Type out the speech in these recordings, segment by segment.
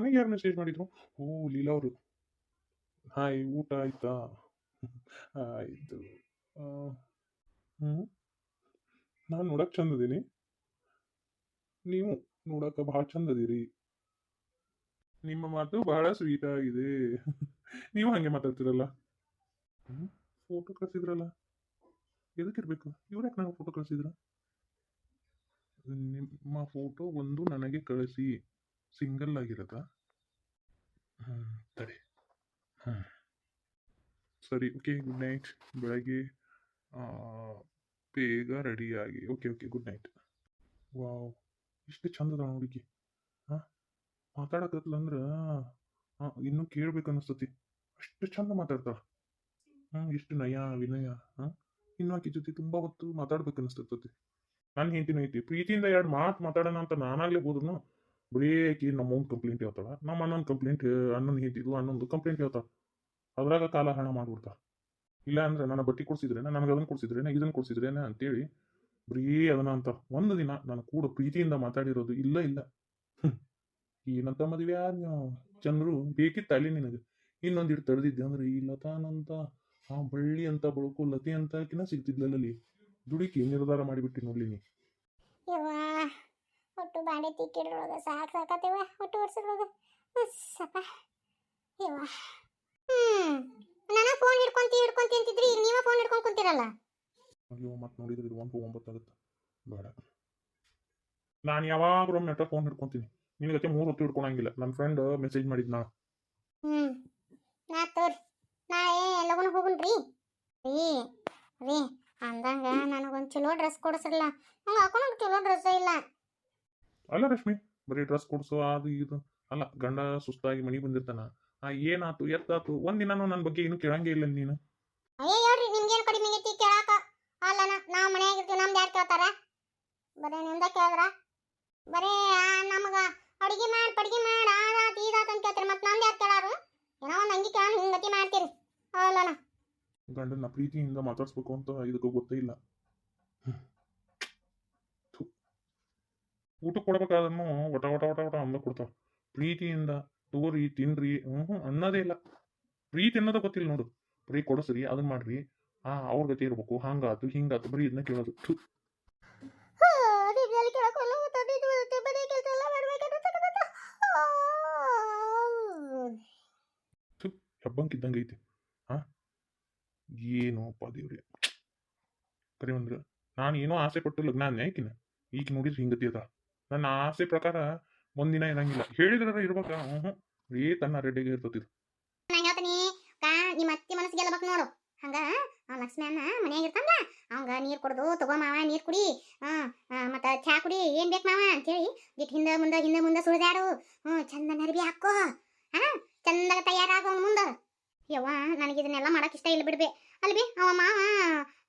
ನನಗೆ ಯಾರು ಮೆಸೇಜ್ ಮಾಡಿದ್ರು? ಓ, ಲೀಲಾ ಅವರು. ಹಾಯ್ ಊಟ ಆಯ್ತಾ? ಆಯ್ತು. ಹ್ಞೂ ನಾನು ನೋಡಕ್ಕೆ ಚಂದ ಅದೀನಿ ನೀವು ನೋಡಕ್ಕೆ ಭಾಳ ಚಂದ ಅದೀರಿ ನಿಮ್ಮ ಮಾತು ಬಹಳ ಸ್ವೀಟ್ ಆಗಿದೆ. ನೀವು ಹಾಗೆ ಮಾತಾಡ್ತಿರಲ್ಲ. ಫೋಟೋ ಕಳಿಸಿದ್ರಲ್ಲ? ಎದಕ್ಕಿರ್ಬೇಕು ಇರಬೇಕು? ಯಾಕೆ ನನಗೆ ಫೋಟೋ ಕಳಿಸಿದ್ರ? ನಿಮ್ಮ ಫೋಟೋ ಒಂದು ನನಗೆ ಕಳಿಸಿ. ಸಿಂಗಲ್ ಆಗಿರೋದಾ? ಹಾಂ, ಸರಿ. ಸರಿ ಓಕೆ ಗುಡ್ ನೈಟ್ ಬೆಳಗ್ಗೆ ಬೇಗ ರೆಡಿಯಾಗಿ okay okay good night wow ಇಷ್ಟು ಚಂದ ಹುಡುಗಿ. ಹಾಂ, ಮಾತಾಡಕತ್ಲ ಅಂದ್ರೆ, ಹಾಂ, ಇನ್ನೂ ಕೇಳ್ಬೇಕು ಅನಿಸ್ತತಿ ಅಷ್ಟು ಚಂದ ಮಾತಾಡ್ತಾಳ. ಹ್ಞೂ ಎಷ್ಟು ನಯ, ವಿನಯ, ಹಾಂ, ಇನ್ನು ಆಕಿ ಜೊತೆ ತುಂಬ ಹೊತ್ತು ಮಾತಾಡ್ಬೇಕು ಅನಿಸ್ತತಿ ನನ್ನ ಹೆಂಡತಿನೂ ಐತಿ. ಪ್ರೀತಿಯಿಂದ ಎರಡು ಮಾತು ಮಾತಾಡೋಣ ಅಂತ ನಾನಾಗ್ಲೇ ಹೋದ್ರು ಬರೀ ಆಕಿ ನಮ್ಮ ಅವ್ನ ಕಂಪ್ಲೇಂಟ್ ಹೇಳ್ತಾಳ ನಮ್ಮ ಅಣ್ಣನ ಕಂಪ್ಲೇಂಟ್ ಅಣ್ಣನ ಹೆಂಡತಿದು ಅಣ್ಣಂದು ಕಂಪ್ಲೇಂಟ್ ಹೇಳ್ತಾಳ ಅದ್ರಾಗ ಕಾಲ ಹಣ ಮಾಡ್ಬಿಡ್ತಾಳ ಇಲ್ಲ ಅಂದ್ರೆ ನನ್ನ ಬಟ್ಟೆ ಕೊಡ್ಸಿದ್ರೇನ, ನನಗೆ ಅದನ್ನ ಕೊಡ್ಸಿದ್ರೇನ ಇದನ್ನ ಕೊಡ್ಸಿದ್ರೇನ ಅಂತೇಳಿ ಬರೀ ಅದನ್ನ ಅಂತ ಒಂದು ದಿನ ನಾನು ಕೂಡ ಪ್ರೀತಿಯಿಂದ ಮಾತಾಡಿರೋದು ಇಲ್ಲ ಇಲ್ಲ. ಏನಂತ ಮದುವೆ ಆದ್ ಚಂದ್ರು ಬೇಕಿತ್ತು ಅಲ್ಲಿ ನಿನಗೆ. ಇನ್ನೊಂದು ಇಟ್ಟು ತಡೆದಿದ್ದೆ ಅಂದ್ರೆ, ಈ ಲತಾನಂತ, ಆ ಬಳ್ಳಿ ಅಂತ, ಬಳುಕು, ಲತೆ ಅಂತ ಸಿಗ್ತಿದ್ಲಲ್ಲಿ ದುಡುಕಿ ನಿರ್ಧಾರ ಮಾಡಿಬಿಟ್ಟು ನೋಡ್ಲಿ ನೀ. ಒಟ್ಟು ಬಾಂಡೆ ಸಾಕ್ ಸಾಕು ಸಾಕತ್ತೇವ ಒಟ್ಟು ಒರ್ಸಿಡೋದು ಸಪ್ಪ. ಇವ ಹ್ಮ್ ನಾನು ಫೋನ್ ಹಿಡ್ಕೊಂತಿ ಹಿಡ್ಕೊಂತಿ ಅಂತಿದ್ರಿ ಈಗ ನೀವೇ ಫೋನ್ ಹಿಡ್ಕೊಂಡ್ ಕುಂತಿರಲ್ಲ. ಅಯ್ಯೋ ಮತ್ತೆ ನೋಡಿದ್ರೆ ಇದು ಒಂದು ಒಂಬತ್ತಾಗುತ್ತೆ ಬೇಡ. ನಾನು ಯಾವಾಗಲೂ ಒಮ್ಮೆ ನೆಟ್ಟ ಫೋನ್ ಹಿಡ್ಕೊಂತೀನಿ. ನಿನಗತ್ತೆ ಮೂರು ಹೊತ್ತು ಹಿಡ್ಕೊಳಂಗಿಲ್ಲ. ನನ್ನ ಫ್ರೆಂಡ್ ಮೆಸೇಜ್ ಮಾಡಿದ್ನ ಹ್ಮ್ ನಾ ತೋರ್ ನಾ ಏ ಎಲ್ಲಗೂನು ಹೋಗುನ್ರಿ ರೀ ರೀ ಅಂದಂಗ ನನಗೊಂದು ಚಲೋ ಡ್ರೆಸ್ ಕೊಡಿಸ್ರಲ್ಲ. ನಂಗೆ ಹಾಕೊಂಡು ಚಲೋ ಡ್ರೆಸ್ ಇಲ್ಲ. ಅಲ್ಲ ರಶ್ಮಿ ಬರೀ ಡ್ರೆಸ್ ಕೊಡ್ಸು ಅದು ಇದು. ಅಲ್ಲ ಗಂಡ ಸುಸ್ತಾಗಿ ಮನೆಗೆ ಬಂದಿರ್ತಾನ. ಆ ಏನಾತು ಎತ್ತಾತು ಒಂದಿನಾನು ನನ್ನ ಬಗ್ಗೆ ಏನು ಕೇಳಂಗೇ ಇಲ್ಲ ನೀನು. ಅಯ್ಯೋ ಹೇಳ್ರಿ ನಿಮ್ಗೇನು ಕಡಿಮೆ ಆಗೈತಿ ಕೇಳಾಕ? ಅಲ್ಲನ ನಾವು ಮನ್ಯಾಗಿರ್ತೀವಿ ನಮ್ದು ಯಾರು ಕೇಳ್ತಾರ? ಬರೀ ನಿಮ್ದ ಕೇಳಿದ್ರ? ಬರೀ ನಮಗ ಅಡಿಗೆ ಮಾಡಿ ಪಡಿಗೆ ಮಾಡಿ ಆದಾತ ಈದಾತ ಅಂತ ಕೇಳ್ತೀರಿ ಮತ್ತೆ ನಮ್ದು ಯಾರು ಕೇಳಾರು? ಏನೋ ಒಂದು ಅಂಗಿ ಕೇಳ ಹಿಂಗತಿ ಮಾಡ್ತೀರಿ. ಅಲ್ಲನ. ಗಂಡನ ಪ್ರೀತಿಯಿಂದ ಮಾತಾಡ್ಸ್ಬೇಕು ಅಂತ ಇದಕ್ಕೆ ಗೊತ್ತೇ ಇಲ್ಲ ಹ್ಮ್. ಥು. ಊಟ ಕೊಡ್ಬೇಕಾದ್ರೂ ಒಟ ಒಟ ಒಟ ಒಟ ಅಂದ ಕೊಡ್ತಾವ. ಪ್ರೀತಿಯಿಂದ ತಗೋರಿ ತಿನ್ರಿ ಹ್ಞೂ ಅನ್ನೋದೇ ಇಲ್ಲ. ಪ್ರೀತಿ ಅನ್ನೋದ ಗೊತ್ತಿಲ್ಲ ನೋಡು. ಬರೀ ಕೊಡಸ್ರಿ ಅದನ್ನ ಮಾಡ್ರಿ. ಆ ಅವ್ರ ಗತಿ ಇರ್ಬೇಕು. ಹಂಗಾತು ಹಿಂಗಾತು ಬರೀ ಇದನ್ನ ಕೇಳೋದು. ಹೆಬ್ಬಂಕಿದ್ದಂಗೆ ಐತಿ. ಹಾ ಏನೋಪ್ಪ ದೇವ್ರಿ. ಕರಿ ಅಂದ್ರೆ ನಾನು ಏನೋ ಆಸೆ ಪಟ್ಟು ಲಗ್ನ ಈಕಿನ? ಈಗ ನೋಡಿದ್ರೆ ಹಿಂಗತಿ ಅದ. ನನ್ನ ಆಸೆ ಪ್ರಕಾರ ಒಂದಿನ ಇರಂಗಿಲ್ಲ. ಹೇಳಿದ್ರ ಇರ್ಬೇಕ ಹ್ಞೂ ಹ್ಞೂ ಏ ತನ್ನ ರೆಡ್ಡಿಗೆ ಇರ್ತತಿ ನಾ ಹೇಳ್ತೀನಿ ಕಾ ನಿಮ್ಮ ಅತ್ತಿ ಎಲ್ಲ ಗೆಲ್ಲಬೇಕು ನೋಡು ಹಂಗ ಲಕ್ಷ್ಮಿ ಅನ್ನ ಮನ್ಯಾಗ ಇರ್ತಾನ ಅವಂಗ ನೀರ್ ಕೊಡೋದು ತಗೋ ಮಾವ, ನೀರ್ ಕುಡಿ ಮತ್ತ ಚಾ ಕುಡಿ, ಏನ್ ಬೇಕು ಮಾವ ಅಂತೇಳಿ ಗಿಟ್ ಹಿಂದ ಮುಂದ, ಹಿಂದೆ ಮುಂದೆ ಸುಳಿದಾಡು. ಹ್ಮ್, ಚಂದ ನರ್ಬಿ ಹಾಕೋ. ಹಾ, ಚಂದಾಗ ತಯಾರಾಗ ಅವ್ನ ಮುಂದ. ಯವ್ವ, ನನಗೆ ಇದನ್ನೆಲ್ಲ ಮಾಡಕ್ ಇಷ್ಟ ಇಲ್ಲ ಬಿಡ್ಬೆ. ಅಲ್ಬಿ, ಅವ ಮಾವ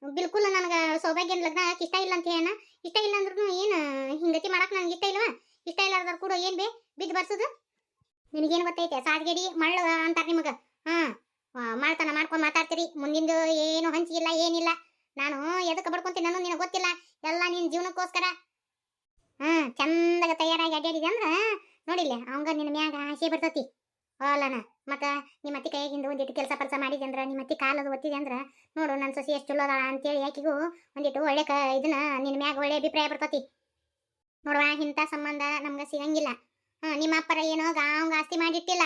ಬಿಲ್ಕುಲ್ ನನಗೆ ಸೌಭಾಗ್ಯ ಲಗ್ನ ಇಷ್ಟ ಇಲ್ಲ ಅಂತ ಹೇಳ ಇಷ್ಟ ಇಲ್ಲ ಅಂದ್ರೂ ಏನು, ಹಿಂಗತಿ ಮಾಡಕ್ಕೆ ನನಗೆ ಇಷ್ಟ ಇಲ್ವಾ? ಇಷ್ಟ ಇಲ್ಲಾರ್ದವ್ರು ಕೂಡ ಏನು ಬೇ, ಬಿದ್ದು ಬರ್ಸೋದು? ನಿನಗೇನು ಗೊತ್ತೈತೆ ಸಾದ್ಗಡಿ ಮಳ್ಳ ಅಂತಾರೆ ನಿಮಗೆ. ಹಾಂ ಮಾಡ್ತಾನ ಮಾಡ್ಕೊಂಡು ಮಾತಾಡ್ತೀರಿ, ಮುಂದಿಂದು ಏನು ಹಂಚಿಗಿಲ್ಲ ಏನಿಲ್ಲ. ನಾನು ಎದಕ್ಕೆ ಬಡ್ಕೊಂತೀನಿ ನಾನು ನಿನಗೆ ಗೊತ್ತಿಲ್ಲ, ಎಲ್ಲ ನಿನ್ನ ಜೀವನಕ್ಕೋಸ್ಕರ. ಹಾಂ, ಚಂದಾಗ ತಯಾರಾಗಿ ಅಡ್ಡಾಡಿದೆ ಅಂದ್ರೆ ನೋಡಿಲ್ಲ, ಅವಂಗ ನಿನ್ನ ಮ್ಯಾಗ ಆಸೆ ಬರ್ತತಿ. ಅಲ್ಲನ, ಮತ್ತೆ ನಿಮ್ಮ ಅತ್ತಿ ಕೈಯಾಗಿಂದ ಒಂದಿಟ್ಟು ಕೆಲಸ ಕೆಲಸ ಮಾಡಿದೆ ಅಂದ್ರೆ, ನಿಮ್ಮ ಅತ್ತಿ ಕಾಲದ ಒತ್ತಿದೆ ಅಂದ್ರೆ, ನೋಡು ನನ್ನ ಸೊಸಿ ಎಷ್ಟು ಚಲೋ ಅದಾಳ ಅಂತೇಳಿ ಯಾಕಿಗೂ ಒಂದಿಟ್ಟು ಒಳ್ಳೆ ಕ ಇದನ್ನ ನಿನ್ನ ಮ್ಯಾಗ ಒಳ್ಳೆ ಅಭಿಪ್ರಾಯ ಬರ್ತತಿ. ನೋಡುವ, ಇಂಥ ಸಂಬಂಧ ನಮ್ಗೆ ಸಿಗಂಗಿಲ್ಲ. ಹಾಂ, ನಿಮ್ಮ ಅಪ್ಪರ ಏನೋ ಗಾಂಗ್ ಆಸ್ತಿ ಮಾಡಿಟ್ಟಿಲ್ಲ.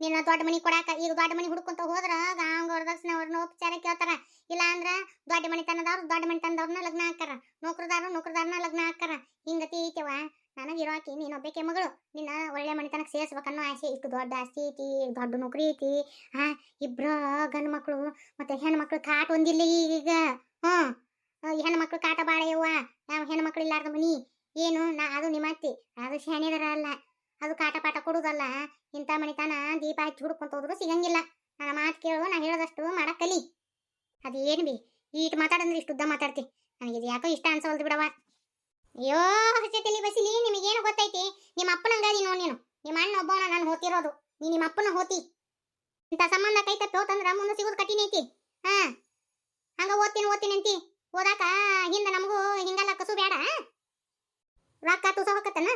ನಿನ್ನ ದೊಡ್ಡ ಮನಿ ಕೊಡಾಕ, ಈಗ ದೊಡ್ಡ ಮನಿ ಹುಡ್ಕೊಂತ ಹೋದ್ರ ಗಾಂಗ್ ವರದಕ್ಷಿಣೆ ಅವ್ರನ್ನ ಉಪಚಾರ ಕೇಳ್ತಾರ. ಇಲ್ಲ ಅಂದ್ರ ದೊಡ್ಡ ಮನಿತನದವ್ರು ದೊಡ್ಡ ಮನಿತನದವ್ರನ್ನ ಲಗ್ನ ಹಾಕಾರ ನೌಕರದಾರ ನೌಕರದಾರನ ಲಗ್ನ ಹಾಕಾರ ಹಿಂಗತಿ ಐತೆವ ನನಗಿರೋಕಿ ನೀನು ಒಬ್ಬಕ್ಕೆ ಮಗಳು. ನಿನ್ನ ಒಳ್ಳೆ ಮನೆತನಕ್ಕೆ ಸೇರಿಸ್ಬೇಕನ್ನೋ ಆಸೆ ಇಷ್ಟು ದೊಡ್ಡ ಆಸ್ತಿ ಐತಿ, ದೊಡ್ಡ ನೌಕರಿ ಐತಿ. ಹಾ, ಇಬ್ರ ಗಂಡು ಮಕ್ಕಳು ಮತ್ತೆ ಹೆಣ್ಮಕ್ಳು ಕಾಟ ಒಂದಿಲ್ಲ ಈಗ. ಹ್ಮ್ ಹೆಣ್ಮಕ್ಳು ಕಾಟ ಬಾಳೆ ಯವ್ವ. ನಾವು ಹೆಣ್ಮಕ್ಳು ಇಲ್ಲಾರ್ದ ಮನಿ. ಏನು, ನಾ ಅದು ನಿಮ್ಮ ಅತ್ತಿ. ಅದು ಶಾಣಿದರ ಅಲ್ಲ. ಅದು ಕಾಟ ಪಾಠ ಕೊಡುದಲ್ಲ. ಇಂಥ ಮನಿತನ ದೀಪ ಹಚ್ಚಿ ಹುಡ್ಕೊಂತ ಹೋದ್ರು ಸಿಗಂಗಿಲ್ಲ. ನನ್ನ ಮಾತು ಕೇಳು, ನಾ ಹೇಳೋದಷ್ಟು ಮಾಡಕ್ ಕಲಿ. ಅದು ಬಿ, ಈಟ್ ಮಾತಾಡಂದ್ರೆ ಇಷ್ಟು ಉದ್ದ ಮಾತಾಡ್ತಿ. ನನಗೆ ಯಾಕೋ ಇಷ್ಟ ಅನ್ಸವಲ್ದು ಬಿಡವ ಅಯ್ಯೋ ಹಚ್ಚತಿಲಿ ಬಸಿಲಿ, ನಿಮಗೇನು ಗೊತ್ತೈತಿ? ನಿಮ್ಮ ಅಪ್ಪನಂಗ ನೀನು ನೀನು. ನಿಮ್ಮ ಅಣ್ಣ ಒಬ್ಬವನ ನಾನು ಹೋತಿರೋದು. ನೀ ನಿಮ್ಮ ಅಪ್ಪನ ಹೋತಿ. ಇಂಥ ಸಂಬಂಧ ಕೈ ತಪ್ಪಿ ಹೋತಂದ್ರ ಮುಂದೆ ಸಿಗೋದು ಕಠಿಣ ಐತಿ. ಹಾ, ಹಂಗ ಓದ್ತೀನಿ ಓದ್ತೀನಿ ಅಂತಿ. ಓದಾಕ ಹಿಂದ ನಮಗೂ ಹಿಂಗಲ್ಲ ಕಸು ಬೇಡ ರೊಕ್ಕ ತುಸ ಹೋಗತ್ತನ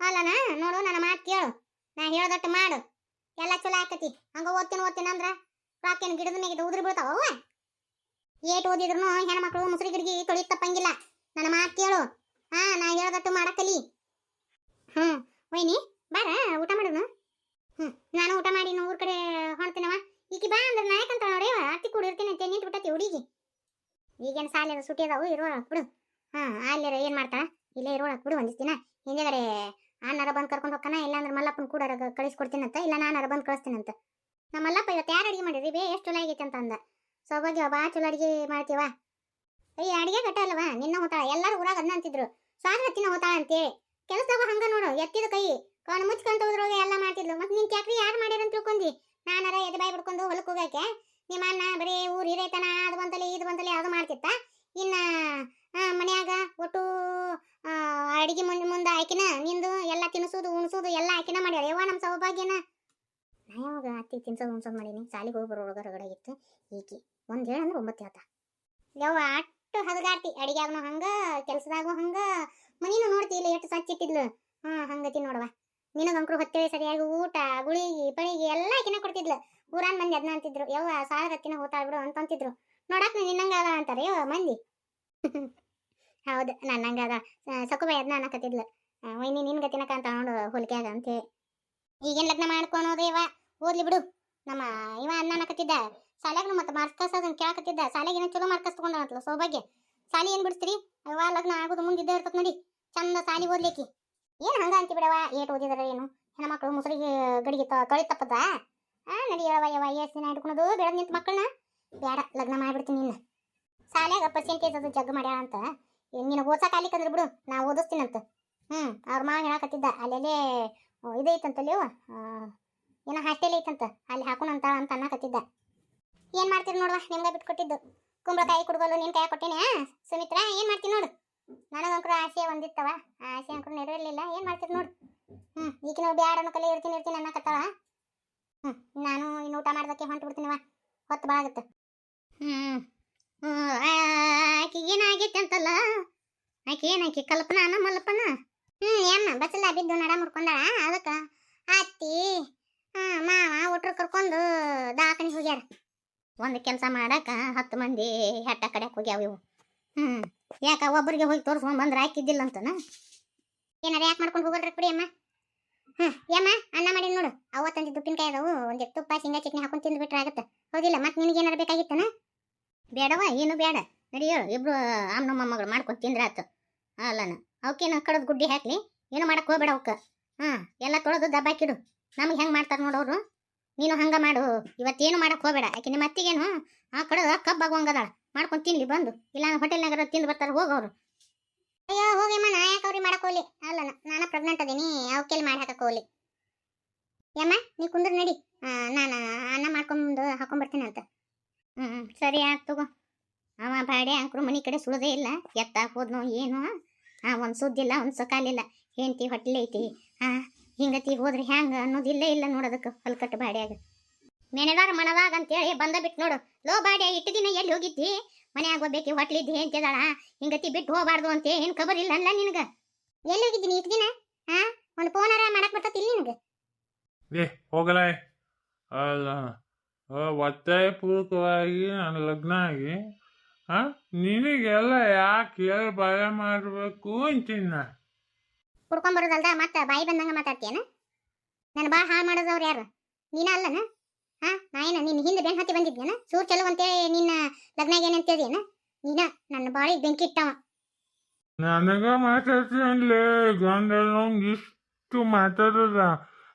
ಅಲ್ಲನ, ನೋಡು, ನನ್ನ ಮಾತು ಕೇಳು. ನಾ ಹೇಳ್ದಟ್ಟು ಮಾಡು. ಎಲ್ಲ ಚಲೋ ಆಕತಿ. ಹಂಗ ಓದ್ತೀನಿ ಓದ್ತೀನಿ ಅಂದ್ರ ರೊಕ್ಕೇನು ಗಿಡದ ಮೇಗಿದ ಉದುರಿ ಓ ಏಟ್ ಓದಿದ್ರು ಹೆಣ್ಮಕ್ಳು, ಮುಸುರಿ ಗಿಡಗಿ ತೊಳಿ ತಪ್ಪಂಗಿಲ್ಲ ನನ್ನ ಮಾತು ಕೇಳು. ಹಾ, ನಾ ಹೇಳ್ದಟ್ಟು ಮಾಡಕಲಿ ಹ್ಮ್, ವೈನಿ, ಬಾರ, ಊಟ ಮಾಡೋಣ ಹ್ಮ್, ನಾನು ಊಟ ಮಾಡಿ ಊರ್ ಕಡೆ ಹೊಣ್ತೀನವ ಈಕಿ ಬಾ ಅಂದ್ರೆ ನಾಯಕಂತ ನೋಡಿ ಅತ್ತಿ ಕೂಡ ಇರ್ತೀನಿ ಅಂತ, ನಿಂತು ಬಿಟ್ಟತಿ ಹುಡುಗಿ. ಈಗೇನು ಸಾಲ ಸುಟ್ಟಿ ಅದಾವು ಇರೋಳ ಬಿಡು. ಹಾ, ಅಲ್ಲಿರ ಏನ್ ಮಾಡ್ತಾಳ? ಇಲ್ಲೇ ಇರೋಳ ಬಿಡು ಒಂದಿಸ್ ದಿನ. ಹಿಂದೆಗಡೆ ಅಣ್ಣಾರ ಬಂದು ಕರ್ಕೊಂಡು ಹೋಗ್ತಾನ ಇಲ್ಲಾಂದ್ರೆ ಮಲ್ಲಪ್ಪನ ಕೂಡ ಕಳಿಸ್ಕೊಡ್ತೀನಂತ, ಇಲ್ಲ ನಾನಾರ ಬಂದು ಕಳಿಸ್ತೀನಂತ. ನಮ್ಮ ಮಲ್ಲಪ್ಪ ಇವತ್ತು ಯಾರು ಅಡಿಗೆ ಮಾಡಿದ್ರಿ? ಬೇ, ಎಷ್ಟು ಚಲೋ ಆಗೈತೆ ಅಂತ ಅಂದ. ಸೌಭಾಗ್ಯ, ಬಾ ಚಲೋ ಅಡಿಗೆ ಮಾಡ್ತೀವ? ಅಯ್ಯ ಅಡಿಗೆ ಗಟ್ಟ ಅಲ್ವಾ ನಿನ್ನ ಹೋತಾಳ ಎಲ್ಲರೂ ಊರಾಗ ಅದನ್ನ ಅಂತಿದ್ರು. ಸ್ವಾಗತಿನ ಹೋತಾಳ ಅಂತೇಳಿ. ಕೆಲಸದಾಗ ಹಂಗ ನೋಡು, ಎತ್ತಿದ ಕೈ. ಕಣ್ಣು ಮುಚ್ಕೊಂತ ಹೋದ್ರೊಳಗೆ ಎಲ್ಲ ಮಾಡ್ತಿದ್ಲು. ಮತ್ತೆ ನಿನ್ ಚಾಕ್ರಿ ಯಾರು ಮಾಡ್ಯಾರ ಅಂತ ತಿಳ್ಕೊಂಡಿ ನಾನಾರ ಎದೆ ಬಾಯಿ ಬಿಡ್ಕೊಂಡು ಹೊಲಕ್ಕೆ ಹೋಗಕ್ಕೆ ನಿಮ್ಮ ಅಣ್ಣ ಬರೀ ಊರು ಹಿರೇತನ, ಅದು ಬಂದಲ್ಲಿ ಇದು ಬಂದಲ್ಲಿ ಅದು ಮಾಡ್ತಿತ್ತ. ಇನ್ನ ಮನ್ಯಾಗ ಒಟ್ಟು ಅಡಿಗೆ ಮುಂದೆ ಮುಂದೆ ಆಕಿನ, ನಿಂದು ಎಲ್ಲ ತಿನ್ಸೋದು, ಉಣ್ಸೋದು ಎಲ್ಲ ಆಕಿನ ಮಾಡ್ಯಾರ. ಯವ್ವ ನಮ್ಮ ಸೌಭಾಗ್ಯನ. ನಾ ಯಾವಾಗ ಅತ್ತಿ ತಿನ್ಸೋದು, ಉಣ್ಸೋದು ಮಾಡೀನಿ. ಸಾಲಿಗೆ ಹೋಗಿ ಬರೋ ಹೊರಗಡೆ ರಗಡಾಗಿತ್ತು ಈಕಿ. ಒಂದ್ ಹೇಳ ಅಂದ್ರೆ ಒಂಬತ್ತು ಹೇಳ್ತಾ. ಯವ್ವ ಅಷ್ಟು ಹದಗಾಡ್ತಿ? ಅಡಿಗ್ಯಾಗನು ಹಂಗ ಕೆಲ್ಸದಾಗು ಹಂಗ. ಮನಿನೂ ನೋಡ್ತಿ ಇಲ್ಲ ಎಷ್ಟು ಸ್ವಚ್ಛಿಟ್ಟಿದ್ಲು ಹಾ, ಹಂಗತಿ ನೋಡವ. ನಿನಗಂಕ್ರು ಹೊತ್ತೇಳಿ ಸರಿಯಾಗಿ ಊಟ, ಗುಳಿಗಿ, ಪಳಿಗಿ ಎಲ್ಲಾ ಕಿನ ಕೊಡ್ತಿದ್ಲು. ಊರಾನ್ ಮಂದಿ ಅದನ್ನ ಅಂತಿದ್ರು. ಯವ್ವ ಸಾವಿರ ಹತ್ತಿನ ಹೋತಾಳ್ ಬಿಡು ಅಂತ ಅಂತಿದ್ರು ನೋಡಾಕ್ ಅದ ಅಂತಾರೆ. ಯವ್ವ, ಮಂದಿ. ಹೌದು, ನನ್ನಂಗ ಅದ ಸಕುಬಾಯಿ ಅದನ್ನ ಅನ್ನಕತ್ತಿದ್ಲು. ವೈನಿ ನಿನ್ ಗತಿನಕ ಅಂತ ನೋಡು ಹೋಲಿಕೆಯಾಗ ಅಂತೇಳಿ ಈಗೇನ್ ಲಗ್ನ ಮಾಡ್ಕೊಳೋದು ಇವ? ಓದ್ಲಿ ಬಿಡು. ನಮ್ಮ ಇವ ಅನ್ನ ಅನ್ನಕತ್ತಿದ್ದ. ಶಾಲ್ಯಾಗ ಮತ್ತೆ ಮಾರ್ಕ್ಸ್ ಅದನ್ನ ಕೇಳಕತ್ತಿದ್ದ. ಶಾಲೆಗೆ ಏನೋ ಚಲೋ ಮಾರ್ಕ್ಸ್ ತಗೊಂಡಂತಲ್ಲ ಸೌಭಾಗ್ಯ. ಸಾಲಿ ಏನ್ ಬಿಡಿಸ್ತೀರಿ? ಅವ್ವ ಲಗ್ನ ಆಗೋದು ಮುಂದಿದ್ದೇ ಇರ್ತದೆ ನೋಡಿ. ಚಂದ ಸಾಲಿ ಓದ್ಲಿಕ್ಕೆ. ಏನ್ ಹಂಗ ಅಂತಿ ಬಿಡವ ಏಟ್ ಓದಿದಾರ ಏನು? ಹೆಣ್ಮಕ್ಳು ಮುಸುರಿಗೆ ಗಡಿಗೆ ತೊಳಿ ತಪ್ಪದ ಆ ನಡಿಯವ ಯವ ಎಷ್ಟು ದಿನ ಹಿಡ್ಕೊಳೋದು. ಬೆಳೆದ್ ನಿಂತ ಮಕ್ಕಳನ್ನ ಬೇಡ ಲಗ್ನ ಮಾಡ್ಬಿಡ್ತೀನಿ ನಿನ್ನ. ಶಾಲ್ಯಾಗ ಪರ್ಸೆಂಟೇಜ್ ಅದು ಜಗ್ ಮಾಡ್ಯಾಳ ಅಂತ. ನಿನ್ನ ಓದ್ಸಕ್ ಆಲಿಕ್ಕಂದ್ರೆ ಬಿಡು. ನಾ ಓದಿಸ್ತೀನಂತ. ಹ್ಮ್, ಅವ್ರ ಮಾವ ಹೇಳಕತ್ತಿದ್ದ. ಅಲ್ಲೆಲ್ಲೇ ಇದೈತಂತಲ್ಲಿ ಏನೋ ಹಾಸ್ಟೆಲ್ ಐತಂತ. ಅಲ್ಲಿ ಹಾಕೋಣಂತ ಅಂತ ಅನ್ನಕತ್ತಿದ್ದ. ಏನ್ ಮಾಡ್ತೀರಿ ನೋಡುವ? ನಿಮ್ಗೆ ಬಿಟ್ಕೊಟ್ಟಿದ್ದು. ಕುಂಬಳಕಾಯಿ ಕುಡ್ಗೋಲು ನಿನ್ ಕೈ ಕೊಟ್ಟಿನಿ ಸುಮಿತ್ರ ಏನ್ ಮಾಡ್ತೀನಿ ನೋಡು. ನನಗಂಕರು ಆಸೆ ಒಂದಿತ್ತವ. ಆಸೆ ಅಂಕರು ನೆರವೇರ್ಲಿಲ್ಲ. ಏನ್ ಮಾಡ್ತೀರಿ ನೋಡು. ಹ್ಮ್ ಈಗ ನಾವು ಬ್ಯಾಡ ಅನ್ನೋ ಕಲೆ ಇರ್ತೀನಿ ಇರ್ತೀನಿ ಅನ್ನಕತ್ತಾವ ಹ್ಮ್ ನಾನು ಇನ್ನು ಊಟ ಮಾಡ್ದಕ್ಕೆ ಹೊಂಟು ಬಿಡ್ತೀನಿವ ಹೊತ್ತು ಬಾಳ ಆಗುತ್ತೆ. ಹ್ಮ್, ಆಕೆ ಏನಾಗೈತೆ ಅಂತಲ್ಲ? ಆಕೆ ಕಲ್ಪನಾ ಮಲ್ಲಪ್ಪನ ಹ್ಮ್ ಏನ ಬಸ್ಸಲ್ಲ ಬಿದ್ದು ನಡ ಮುರ್ಕೊಂಡಾಳ? ಅದಕ್ಕ ಅತ್ತಿ ಹ್ಮ್ ಮಾವ ಒಟ್ರು ಕರ್ಕೊಂಡು ದಾಖಲೆ ಹೋಗ್ಯಾರ. ಒಂದು ಕೆಲಸ ಮಾಡಕ್ಕೆ ಹತ್ತು ಮಂದಿ ಹೆಟ್ಟ ಕಡೆ ಹೋಗ್ಯಾವ ಇವು. ಹ್ಮ್, ಯಾಕ ಒಬ್ಬರಿಗೆ ಹೋಗಿ ತೋರಿಸ್ಕೊಂಡ್ ಬಂದ್ರೆ ಹಾಕಿದ್ದಿಲ್ಲ ಅಂತನ ಏನಾರ ಯಾಕೆ ಮಾಡ್ಕೊಂಡು ಹೋಗಲ್ರಿ ಬಿಡಿ ಅಮ್ಮ? ಹ್ಮ್, ಯಮ್ಮ, ಅನ್ನ ಮಾಡಿ ನೋಡು. ಅವತ್ತಂದಿದ್ದು ಉಪ್ಪಿನಕಾಯಿ ಅದಾವು, ಒಂದು ತುಪ್ಪ, ಶೇಂಗಾ, ಚಟ್ನಿ ಹಾಕೊಂಡು ತಿಂದ್ಬಿಟ್ರೆ ಆಗತ್ತೆ. ಹೌದಿಲ್ಲ, ಮತ್ತೆ ನಿನಗೆ ಏನಾರು ಬೇಕಾಗಿತ್ತನ? ಬೇಡವ ಏನು ಬೇಡ. ನಡಿ ಹೇಳು, ಇಬ್ರು ಅಮ್ಮ ಮೊಮ್ಮಗಳು ಮಾಡ್ಕೊಂಡು ತಿಂದ್ರೆ ಆತು ಅಲ್ಲನ ಅವಕ್ಕೇನು ಕಡದ ಗುಡ್ಡಿ ಹಾಕ್ಲಿ. ಏನು ಮಾಡಕ್ ಹೋಗ್ಬೇಡ ಅವಕ್ಕ. ಹಾ ಎಲ್ಲ ತೊಳೆದು ದಬ್ಬಾಕಿಡು. ನಮ್ಗೆ ಹೆಂಗ್ ಮಾಡ್ತಾರ ನೋಡೋರು ನೀನು ಹಂಗ ಮಾಡು. ಇವತ್ತೇನು ಮಾಡಕ್ ಹೋಗಬೇಡ. ಯಾಕೆ ನಿಮ್ಮ ಅತ್ತಿಗೇನು, ಆ ಕಡದ ಕಬ್ಬಾಗುವಂಗದಾಳ ಮಾಡ್ಕೊಂಡು ತಿನ್ಲಿ, ಬಂದು. ಇಲ್ಲ ಹೋಟೆಲ್ನಾಗ ತಿಂದು ಬರ್ತಾರೆ ಹೋಗೋರು ಅಯ್ಯೋ ಹೋಗಿಮ್ಮ ನಾ ಯಾಕೆ ಅವ್ರಿಗೆ ಮಾಡಕ್ ಹೋಗ್ಲಿ? ಅಲ್ಲ ನಾನು ಪ್ರೆಗ್ನೆಂಟ್ ಅದೀನಿ, ಅವಕ್ಕೆಲ್ಲಿ ಮಾಡಿ ಹಾಕಕ್ ಹೋಗ್ಲಿ. ಯಮ್ಮ, ನೀ ಕುಂದ್ರ ನಡಿ. ನಾನು ಅನ್ನ ಮಾಡ್ಕೊಂಡು ಹಾಕೊಂಡ್ಬರ್ತೀನಿ ಅಂತ. ಹ್ಞೂ ಸರಿ ಆಯ್ತು ತಗೋ. ಅವ ಬಾಡೆ ಅಂಕರು ಮನೆ ಕಡೆ ಸುಳದೇ ಇಲ್ಲ. ಎತ್ತ ಹೋದ್ನೋ, ಏನು. ಹಾಂ ಒಂದು ಸುದ್ದಿಲ್ಲ, ಒಂದು ಸಕಾಲಿಲ್ಲ. ಹೆಂಡತಿ ಹೊಟ್ಟೆ ಐತಿ. ಆ ಹಿಂಗತಿ ಹೋದ್ರೆ ಹ್ಯಾಂಗ ಅನ್ನೋದಿಲ್ಲ ಇಲ್ಲ ನೋಡೋದಕ್ಕೆ ಹೊಲ್ಕಟ್ಟು ಬಾಡ್ಯಾಗ. ನೆನೆದಾರ ಮನದಾಗ ಅಂತೇಳಿ ಬಂದ ಬಿಟ್ಟು ನೋಡು. ಲೋ ಬಾಡ್ಯ, ಇಟ್ಟು ದಿನ ಎಲ್ಲಿ ಹೋಗಿದ್ದಿ? ಮನ್ಯಾಗ ಹೋಗ್ಬೇಕಿ ಹೊಟ್ಲಿದ್ದಿ ಹೆಂತಿದಾಳ ಹಿಂಗತಿ ಬಿಟ್ಟು ಹೋಗಬಾರ್ದು ಅಂತ ಏನು ಖಬರ್ ಇಲ್ಲ ಅಲ್ಲ ನಿನಗ? ಎಲ್ಲಿ ಹೋಗಿದ್ದೀನಿ ಇಟ್ಟು ದಿನ? ಹಾ ಒಂದು ಫೋನಾರ ಮಾಡಕ್ ಬರ್ತತಿಲ್ಲ ನಿನಗೆ? ಏ ಹೋಗಲ ಅಲ್ಲ ಒತ್ತಾಯಪೂರ್ವಕವಾಗಿ ನನ್ನ ಲಗ್ನ ಆಗಿ ಹಾಂ ನಿನಗೆಲ್ಲ ಯಾಕೆ ಹೇಳಿ ಭಯ ಮಾಡಬೇಕು ಅಂತೀನಿ ಕುಡ್ಕೊಂಬರೋದಲ್ದ ಮತ್ತೆ ಬಾಯಿ ಬಂದಂಗ ಮಾತಾಡ್ತೀಯನ? ನನ್ನ ಬಾ ಹಾಳು ಮಾಡೋದವ್ರು ಯಾರು? ನೀನ ಅಲ್ಲನ? ಹಾ ನಾಯನ ಏನ ನಿನ್ನ ಹಿಂದೆ ಬೆನ್ ಹತ್ತಿ ಬಂದಿದ್ಯನ? ಸೂರ್ ಚಲೋ ಅಂತೇಳಿ ನಿನ್ನ ಲಗ್ನ ಏನಂತೇದಿಯನ ನೀನ ನನ್ನ ಬಾಳಿಗೆ ಬೆಂಕಿ ಇಟ್ಟವ ನನಗ ಇಷ್ಟು ಮಾತಾಡದ.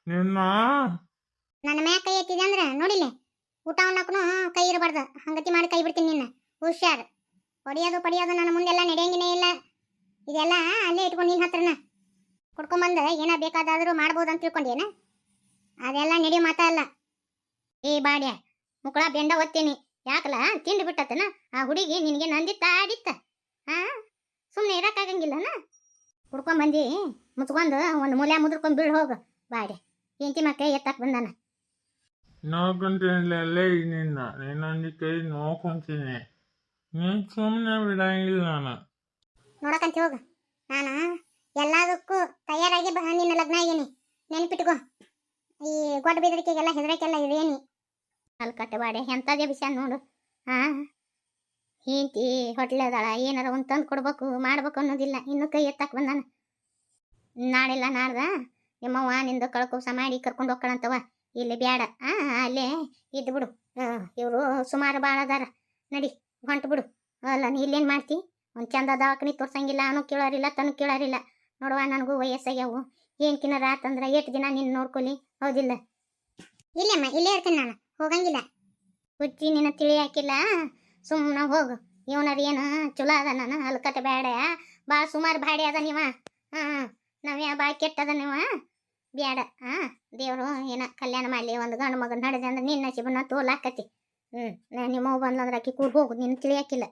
ನಿನ್ನ ನನ್ನ ಮ್ಯಾಗ ಕೈ ಎತ್ತಿದೆ ಅಂದ್ರೆ ನೋಡಿಲೆ? ಊಟ ಉಣ್ಣಕ್ಕೂ ಕೈ ಇರಬಾರ್ದು. ಹಂಗತಿ ಮಾಡಿ ಕೈ ಬಿಡ್ತೀನಿ ನಿನ್ನ. ಹುಷಾರ್. ಹೊಡಿಯೋದು ಪಡಿಯೋದು ನನ್ನ ಮುಂದೆಲ್ಲ ನಡೆಯಂಗಿನೇ ಇಲ್ಲ. ಇದೆಲ್ಲ ಅಲ್ಲೇ ಇಟ್ಕೊಂಡು ನಿನ್ನ ಹತ್ರನ. ಕುಡ್ಕೊಂಬಂದ ಏನ ಬೇಕಾದಾದರೂ ಮಾಡ್ಬೋದು ಅಂತ ತಿಳ್ಕೊಂಡೇನ ಅದೆಲ್ಲ ನಡಿ ಮಾತಾ ಅಲ್ಲ ಏ ಬಾಡ್ಯ ಮುಕ್ಕಳ ಬೆಂಡ ಒತ್ತೀನಿ ಯಾಕಲ್ಲ ತಿಂದು ಬಿಟ್ಟತನ? ಆ ಹುಡುಗಿ ನಿನಗೆ ನಂದಿತ್ತ ಆಡಿತ್ತ ಹಾ ಸುಮ್ಮನೆ ಇರಕ್ಕಾಗಂಗಿಲ್ಲನ? ಕುಡ್ಕೊಂಬಂದಿ ಮುಚ್ಕೊಂಡು ಒಂದು ಮೂಲೆ ಮುದ್ರಕೊಂಡು ಬೀಳ್ ಹೋಗು. ಬಾಡ್ಯ ಹೆಂಡತಿ ಮಕ್ಕ ಎತ್ತಕ್ ಬಂದಾನ. ನೋಡ್ಕೊಂತೀನಲ್ಲೇ ನಿನ್ನ ನಿನ್ನೊಂದು ಕೈ ನೋಡ್ಕೊಂತೀನಿ. ನೀನು ಸುಮ್ಮನೆ ಬಿಡಂಗಿಲ್ಲ ನಾನು. ನೋಡಕಂತ ಹೋಗ. ನಾನು? ಎಲ್ಲದಕ್ಕೂ ತಯಾರಾಗಿ ನಿನ್ನ ಲಗ್ನ ಆಗೀನಿ. ನೆನ್ಪಿಟ್ಕೋ. ಈ ಗೊಡ್ಡ ಬಿದ್ರಿಕೆಗೆಲ್ಲ ಹೆದರಕ್ಕೆಲ್ಲ ಇದೇನಿ. ಅಲ್ಲಿ ಕಟ್ಟಬಾಡೆ ಎಂಥದೇ ವಿಷಯ ನೋಡು. ಹಾಂ ಹೆಂಡತಿ ಹೊಟ್ಲದಾಳ, ಏನಾರ ಒಂದು ತಂದು ಕೊಡ್ಬೇಕು, ಮಾಡ್ಬೇಕು ಅನ್ನೋದಿಲ್ಲ. ಇನ್ನು ಕೈ ಎತ್ತಕ್ಕೆ ಬಂದಾನ. ನಾಳೆಲ್ಲ ನಾಡ್ದ? ನಿಮ್ಮವ್ವ ನಿಂದು ಕಳ್ಕೋಸ ಮಾಡಿ ಕರ್ಕೊಂಡು ಹೋಗ್ಕಳಂತವ ಇಲ್ಲಿ ಬ್ಯಾಡ. ಆ, ಅಲ್ಲೇ ಇದ್ದು ಬಿಡು. ಇವರು ಸುಮಾರು ಭಾಳ ಅದಾರ. ನಡಿ, ಹೊಂಟು ಬಿಡು. ಅಲ್ಲ, ನೀ ಇಲ್ಲೇನು ಮಾಡ್ತಿ? ಒಂದು ಚಂದ ದವಾಖಾನೆ ತೋರ್ಸಂಗಿಲ್ಲ ಅವನು ಕೇಳೋರಿಲ್ಲ ತನು ಕೇಳೋರಿಲ್ಲ. ನೋಡುವ, ನನಗೂ ವಯಸ್ಸಾಗ್ಯಾವು. ಏನು ಕಿನ್ನರ ಅಂದ್ರೆ ಎಷ್ಟು ದಿನ ನಿನ್ನ ನೋಡ್ಕೊಲಿ? ಹೌದಿಲ್ಲ. ಇಲ್ಲಮ್ಮ, ಇಲ್ಲೇ ಇರ್ತೀನಿ ನಾನು. ಹೋಗಂಗಿಲ್ಲ. ಹುಚ್ಚಿ, ನಿನ್ನ ತಿಳಿಯಾಕಿಲ್ಲ ಸುಮ್ಮನೆ ಹೋಗು. ಇವನರ ಏನು ಚಲೋ ಅದ ನಾನು ಹಲ್ಕಟ್ಟ ಬೇಡ ಭಾಳ ಸುಮಾರು ಬಾಡಿ ಅದ ನೀವ. ಹಾಂ ನಾವ್ಯಾ ಭಾಳ ಕೆಟ್ಟದ ನೀವ? ಬೇಡ ಹಾಂ, ದೇವರು ಏನ ಕಲ್ಯಾಣ ಮಾಡಲಿ, ಒಂದು ಗಂಡು ಮಗನ ನಡೆದೆ ಅಂದ್ರೆ ನಿನ್ನ ಶಿವನ ತೋಲಾಕತಿ ಹ್ಞೂ ನಿಮ್ಮ ಬಂದ್ಲಂದ್ರೆ ಆಕಿ ಕೂರ್ ಹೋಗು, ನಿನ್ನ ತಿಳಿಯಾಕಿಲ್ಲ